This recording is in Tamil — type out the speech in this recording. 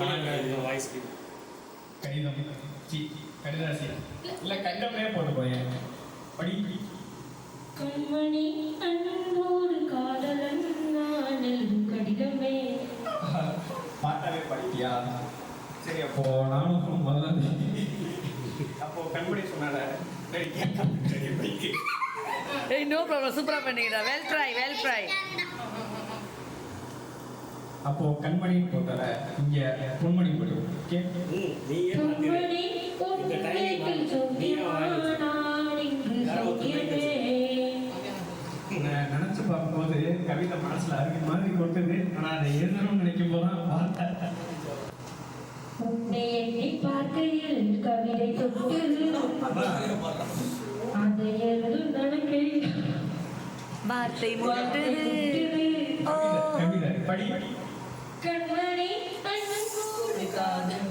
கணக்கு வாய்ஸ் கடிதம் சி கடிதாசி இல்லை. போட்டு போயேன். படி கண்மணி அன்போடு காதலன் நான் எழுதும் கடிதமே. பாட்டாவே படிப்பியா? சரி அப்போ நானும் முதல்ல அப்போ கண்மணி சொன்னால ஏய் நோ ப்ராப்ளம் சூப்பராக பண்ணிக்கிறா. வெல் ட்ரை வெல் ட்ரை அப்போ கண்மணி போட்டல இங்க பொன்மணி போடு ஓகே நினைச்சு பார்க்கும்போது கவிதை மனசுல அருகே மாதிரி கொட்டுது. ஆனா அதை எழுதணும்னு நினைக்கும் போதுதான் பார்த்தேன். உன்னை எண்ணி பார்க்கையில் கவிதை தொட்டு அதை எழுதும் நனக்கை வார்த்தை முட்டுது. ஓ கவிதை படி. സാധനം